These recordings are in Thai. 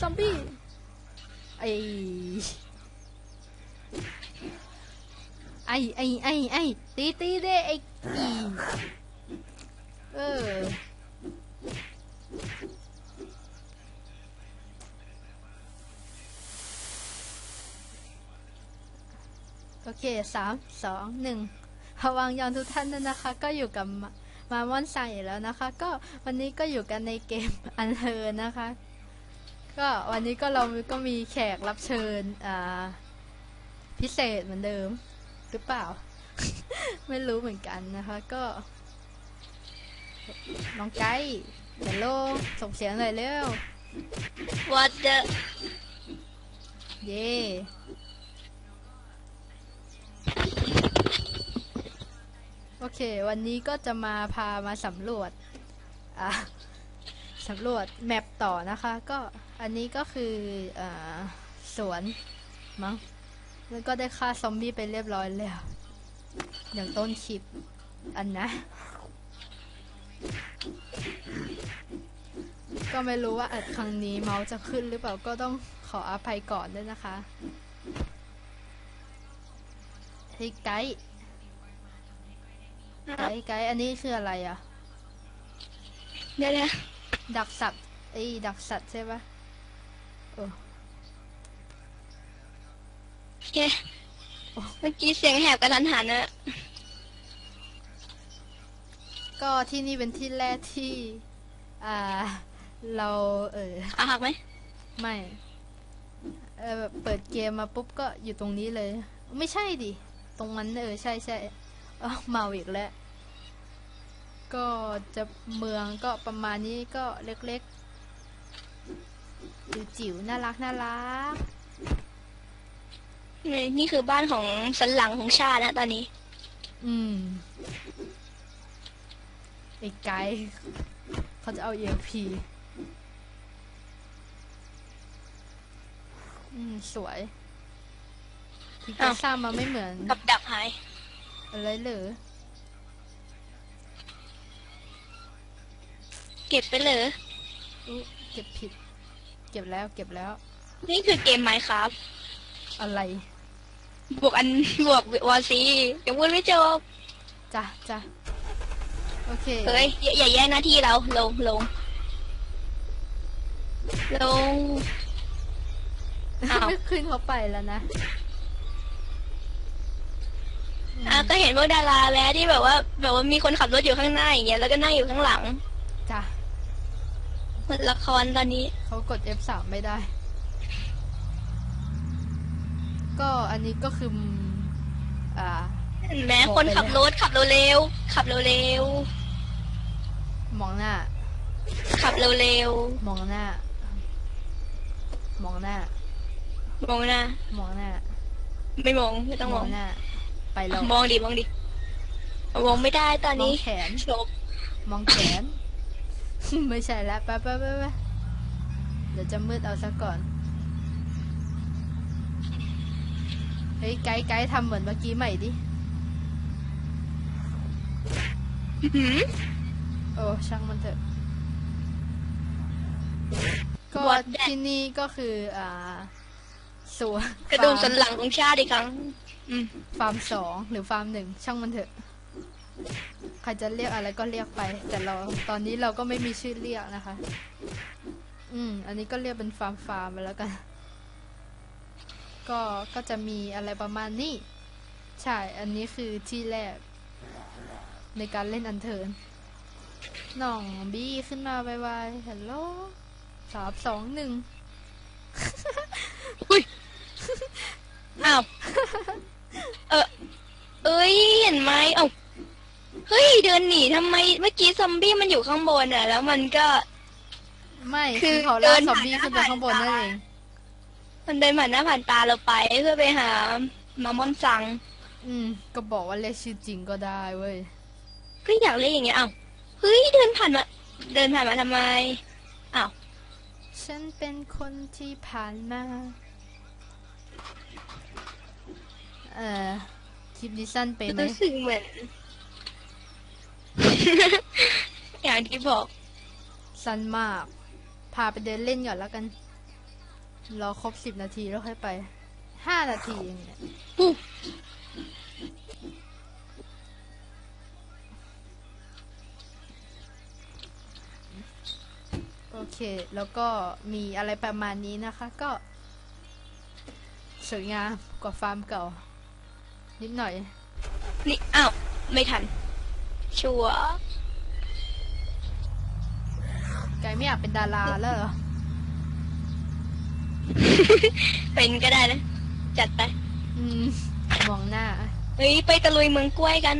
ซอมบี้ไอไอไอไอไอตีตีเด้ไออีเออโอเคสามสองหนึ่งพวังยอนทุกท่านด้วยนะคะ ก็อยู่กับมามอนไซแล้วนะคะ ก็วันนี้ก็อยู่กันในเกมอันเทอร์นะคะ ก็วันนี้ก็เราก็มีแขกรับเชิญอ่าพิเศษเหมือนเดิม หรือเปล่า ไม่รู้เหมือนกันนะคะ ก็น้องไก่เฮลโลส่งเสียงหน่อยเร็ว What the เย่โอเค วันนี้ก็จะมาพามาสำรวจอะ สำรวจแมปต่อนะคะ ก็อันนี้ก็คืออ่าสวนมั้งแล้วก็ได้ฆ่าซอมบี้ไปเรียบร้อยแล้ว อย่างต้นคลิปอันนะ ก็ไม่รู้ว่าอัดครั้งนี้เมาส์จะขึ้นหรือเปล่าก็ต้องขออภัยก่อนด้วยนะคะเฮ้ยไกด์ไกด์ไกด์อันนี้คืออะไรอะ เดี๋ยวนะ ดักสัตว์ไอ้ยดักสัตว์ใช่ปะเออโอเคเมื่อกี้เสียงแหบกระทันหันนะก็ที่นี่เป็นที่แรกที่ อ่า เราเอออาหักไหมไม่เออแบบเปิดเกมมาปุ๊บก็อยู่ตรงนี้เลย ไม่ใช่ดิ ตรงนั้นเออใช่ใช่เออเมาอีกแล้ว ก็จะเมืองก็ประมาณนี้ก็เล็กๆจิ๋วๆน่ารักน่ารักนี่นี่คือบ้านของสันหลังของชาตินะตอนนี้ อืมไอ้ไกด์เขาจะเอา EMP อืม สวยที่แกอ้าวสร้างมาไม่เหมือนกับดักหาย อะไรเลย เก็บไปเลย อุ๊ยเก็บผิด เก็บแล้ว เก็บแล้ว นี่คือเกมไมค์ครับ อะไร บวกอัน บวกวอซียังพูดไม่จบจ้ะจ้ะโอเค เฮ้ยอย่าอย่าแย่งหน้าที่เรา ลงลง ลง อ้าวไม่ขึ้นเขาไปแล้วนะ อะก็เห็นพวกดาราแล้วที่แบบว่า แบบว่ามีคนขับรถอยู่ข้างหน้าอย่างเงี้ยแล้วก็นั่งอยู่ข้างหลัง จ้ะ เหมือนละครตอนนี้ เขากด F3 ไม่ได้ ก็อันนี้ก็คือ อ่า เห็นไหมบอกคนไปขับแล้ว รถขับเร็วๆขับเร็วมองหน้า ๆขับเร็วมองหน้า มองหน้า ๆมองหน้ามองหน้า ไม่มองไม่ต้องมองหน้า ไปแล้วมองดิมองดิมองไม่ได้ตอนมองนี้แขนชบมองแขน ไม่ใช่แล้วไปไปไปไปเดี๋ยวจะมืดเอาซะก่อน เฮ้ยไกด์ไกด์ทำเหมือนเมื่อกี้ใหม่ดิอื้อหือโอ้ช่างมันเถอะ ก็ What that? ที่นี่ก็คือ อ่าสวนกระดูกสันฟาร์มหลังของชาติอีกครั้งอืมฟาร์มสองหรือฟาร์มหนึ่งช่างมันเถอะ ใครจะเรียกอะไรก็เรียกไป แต่เราตอนนี้เราก็ไม่มีชื่อเรียกนะคะ อืม อันนี้ก็เรียกเป็นฟาร์มฟาร์มไปแล้วกัน ก็ ก็จะมีอะไรประมาณนี้ ใช่ อันนี้คือที่แรก ในการเล่นอันเทิร์นน้องบี้ขึ้นมาไวๆฮัลโหลสามสองหนึ่งอ้าว เออเอ้ย เห็นไหมเอ้า เฮ้ยเดินหนีทำไมเมื่อกี้ซอมบี้มันอยู่ข้างบนอะ แล้วมันก็ ไม่คืคืออเขาเดิล่านซอมผ่านบี้หน้าขึ้นไปข้างบนผ่านนั่นตาเองมันเดินผ่านหน้าผ่านตาเราไปเพื่อไปหามามอนซังอืม ก็บอกว่าเรียกชื่อจริงก็ได้เว้ยก็อยากเล่นอย่างเงี้ยอ้าวเฮ้ยเดินผ่านมา เดินผ่านมาทำไมอ้าวฉันเป็นคนที่ผ่านมาเอ่อคลิปนี้สั้นไปไหมรู้สึกเหมือน อย่างที่บอกสั้นมาก พาไปเดินเล่นก่อนแล้วกัน รอครบสิบนาทีแล้วค่อยไป ห้านาทีเองเนี่ยอู้โอเค แล้วก็มีอะไรประมาณนี้นะคะ ก็ สวยงามกว่าฟาร์มเก่า นิดหน่อย นี่อ้าว ไม่ทัน ชัวร์ไกไม่อยากเป็นดาราแล้วเหรอ เป็นก็ได้นะ จัดไป อืมมองหน้า เฮ้ย ไปตะลุยเมืองกล้วยกัน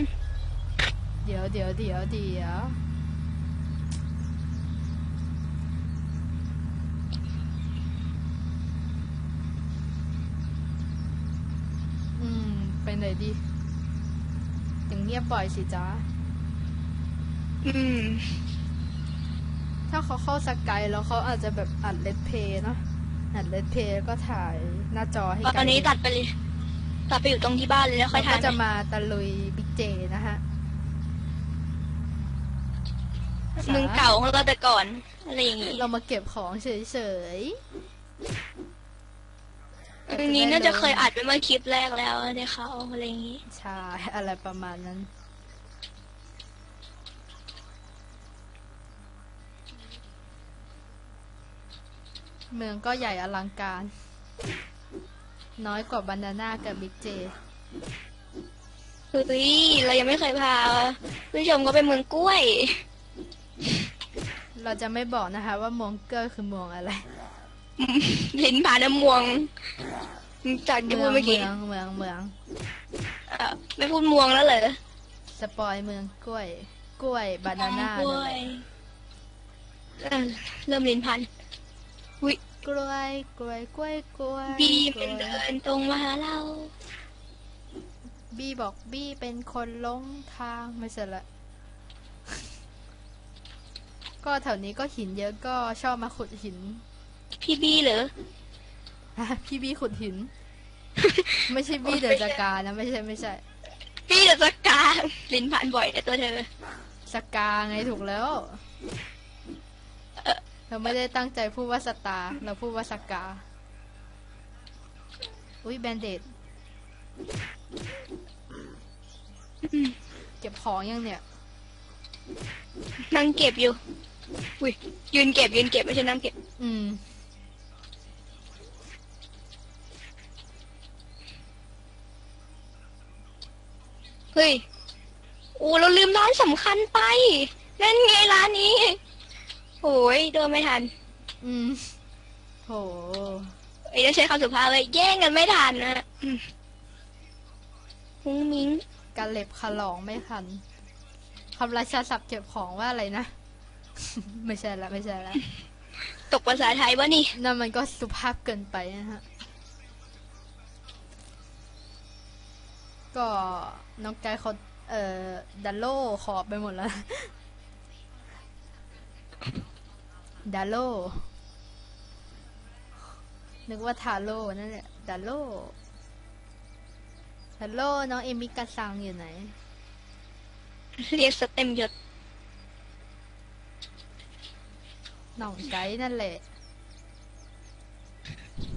เดี๋ยวเดี๋ยวเดี๋ยวเดี๋ยวอืมไปไหนดีอย่างเงียบบ่อยสิจ๊ะ อืม ถ้าเขาเข้าสกายแล้วเขาอาจจะแบบอัดเลดเพย์เนาะอัดเลดเพย์แล้วก็ถ่ายหน้าจอให้ตอนนี้ดูตัดไปเลยตัดไปอยู่ตรงที่บ้านเลยแล้วค่อยเราถ่าก็ยจะใหม่มาตะลุยบิ๊กเจนะฮะเมืองเก่าของเราแต่ก่อนอะไรอย่างงี้เรามาเก็บของเฉยๆอันนี้น่าจะเคยอัดไปเมื่อคลิปแรกแล้วในเขาอะไรอย่างงี้ ใช่ อะไรประมาณนั้น เมืองก็ใหญ่อลังการ น้อยกว่าบานาน่ากับบิ๊กเจเฮ้ยเรายังไม่เคยพาผู้ชมก็ไปเมืองกล้วย เราจะไม่บอกนะคะ ว่าเมองเกอร์คือเมืองอะไร ลิ้นผาน้ำมวงจากที่เมืพูอดงเมื่อกี้เมืองเมืองเมืองเอ่อไม่พูดมวงแล้วเหรอสปอยเมืองกล้วย กล้วยบานาน่ากล้วยเออเริ่มลิ้นพัน วิกล้วยกล้วยกล้วยกล้วยบีกเป็ล้นวยเดินตรงมาหาเรา บี้บอกบี้เป็นคนหลงทางไม่ใช่ละ ก็แถวนี้ก็หินเยอะก็ชอบมาขุดหิน พี่บีเหรอฮะพี่บี้ขุดหิน ไม่ใช่บี้เดินจาการนะไม่ใช่ไม่ใช่ พี่เดอะสกาลิ้นพันบ่อยแต่ตัวเธอ สกาไงถูกแล้ว เอ่อเราไม่ได้ตั้งใจพูดว่าสตาร์เราพูดว่าสกา อุ้ยแบนเดดอืมเก็บของยังเนี่ย นั่งเก็บอยู่ อุ้ยยืนเก็บยืนเก็บไม่ใช่นั่งเก็บ อืม เฮ้ยโอ้เราลืมร้านสำคัญไป นั่นไงร้านนี้ โอ้ยเดินไม่ทันอืมโหเอ้ยต้องใช้คำสุภาพเลยแย่งกันไม่ทันนะอืมมุ้งมิ้งกระเล็บขลองไม่ทันคำราชาศัพท์เก็บของว่าอะไรนะ ไม่ใช่ละไม่ใช่ละตกภาษาไทยวะนี่ นั่นมันก็สุภาพเกินไปนะฮะ ก็น้องไกด์เขาเอ่อดัลโลขอบไปหมดแล้ว ดัลโล นึกว่าทาโร่นั่นแหละดัลโลฮัลโหลน้องเอมิกาซังอยู่ไหน เรียกสเต็มยศน้องไกด์นั่นแหละ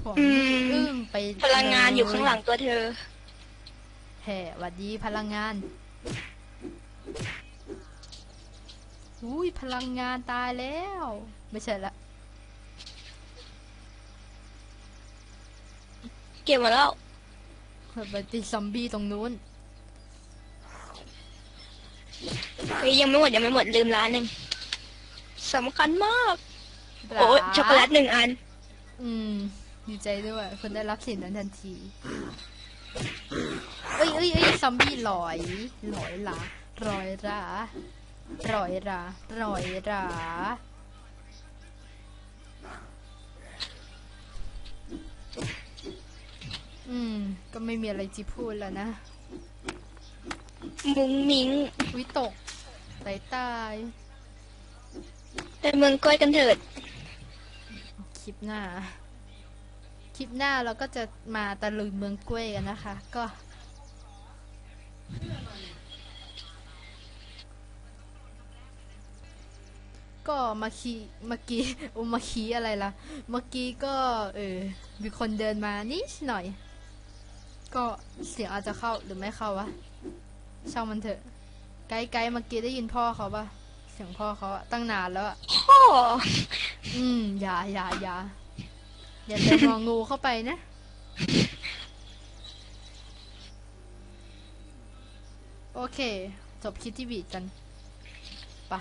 ผมอืมอึ้งไปพลังงานอยู่ข้างหลังตัวเธอแห่หวัดดีพลังงาน อุ้ยพลังงานตายแล้ว ไม่ใช่ละ เก็บหมาแล้วเราไปตีซอมบี้ตรงนู้นเฮ้ยยังไม่หมดยังไม่หมดลืมร้านหนึ่งสำคัญมาก โอ้ยช็อกโกแลตหนึ่งอัน อืม ดีใจด้วยคุณได้รับสิ่งนั้นทันทีเอ้ยเอ้ยเอ้ยซอมบี้ลอยลอยหลาลอยราลอยราลอยรา อืม ก็ไม่มีอะไรจะพูดแล้วนะ มุ้งมิ้งวิตกตายตายไปเมืองกล้วยกันเถิด คลิปหน้า คลิปหน้าเราก็จะมาตะลุยเมืองกล้วยกันนะคะ ก็ ก็มาคีเมื่อกี้อุมาคีอะไรล่ะ เมื่อกี้ก็ เออ มีคนเดินมานิดหน่อย ก็เสียงอาจจะเข้าหรือไม่เข้าวะช่างมันเถอะ ไกด์ไกด์เมื่อกี้ได้ยินพ่อเขาปะเสียงพ่อเขาอะตั้งนานแล้วอะพ่ออืมอย่าอย่าอย่าอย่าเติมงองูเข้าไปนะ โอเค จบคิดที่บีดกันไปะ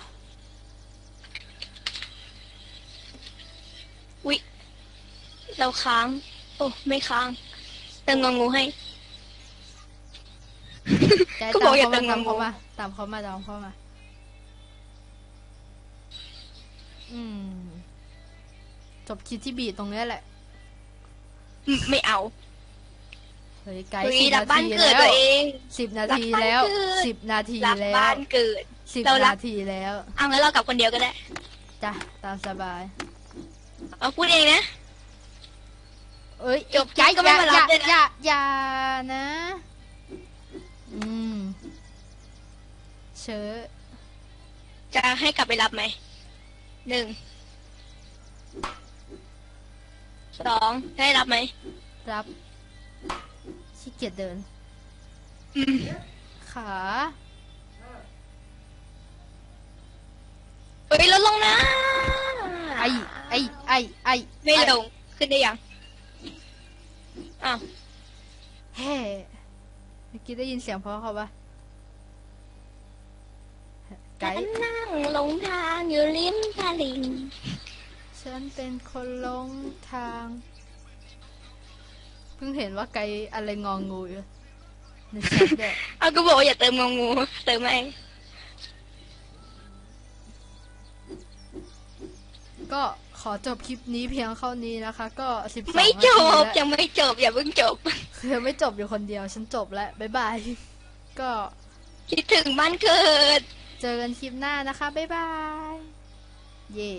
วิเราค้าง โอ้ ไม่ค้างเติมงองูให้แกก็ตาบอมกอย่าเขามาเติมตามงองูเขามาตามเขามาตามเขามา อืม จบคิดที่บีดตรงเนี้ยแหละอืมไม่เอาเฮ้ยไกด์เฮ้ยสิบรักนาบ้านทีเกิดแล้ตัววเองสิบนาทีรักบ้านแล้วเกิดสิบนาทีรักแล้วบ้านเกิดสิบเรารักนาทีแล้วเอางั้นเรากลับคนเดียวก็ได้จ้ะตามสบาย เอาพูดเองนะเอ้ยจบใจก็ไม่มารับอย่าด้วยนะอย่าอย่านะ อืม เชอจะให้กลับไปรับไหม หนึ่ง สองให้รับไหม รับขี้เกียจเดิน อืม ขา เฮ้ยลดลงนะ ไอ ไอ ไอ ไอไม่ลง ขึ้นได้ยัง อ้าว แฮ่เมื่อ กี้ได้ยินเสียงพ่อเขาปะไกด์นั่งหลงทางอยู่ริมตลิ่งฉันเป็นคนหลงทาง เพิ่งเห็นว่าไกด์อะไรงองูอยู่ในแชทด้วย เอาก็บอกว่าอย่าเติมงองู เติมไหม ก็ขอจบคลิปนี้เพียงเท่านี้นะคะ ก็สิบสองไม่นาจทีบแล้วยังไม่จบอย่าเพิ่งจบเธอไม่จบอยู่คนเดียว ฉันจบแล้วบ๊ายบาย ก็คิดถึงบ้านเกิด เจอกันคลิปหน้านะคะบ๊ายบาย เย่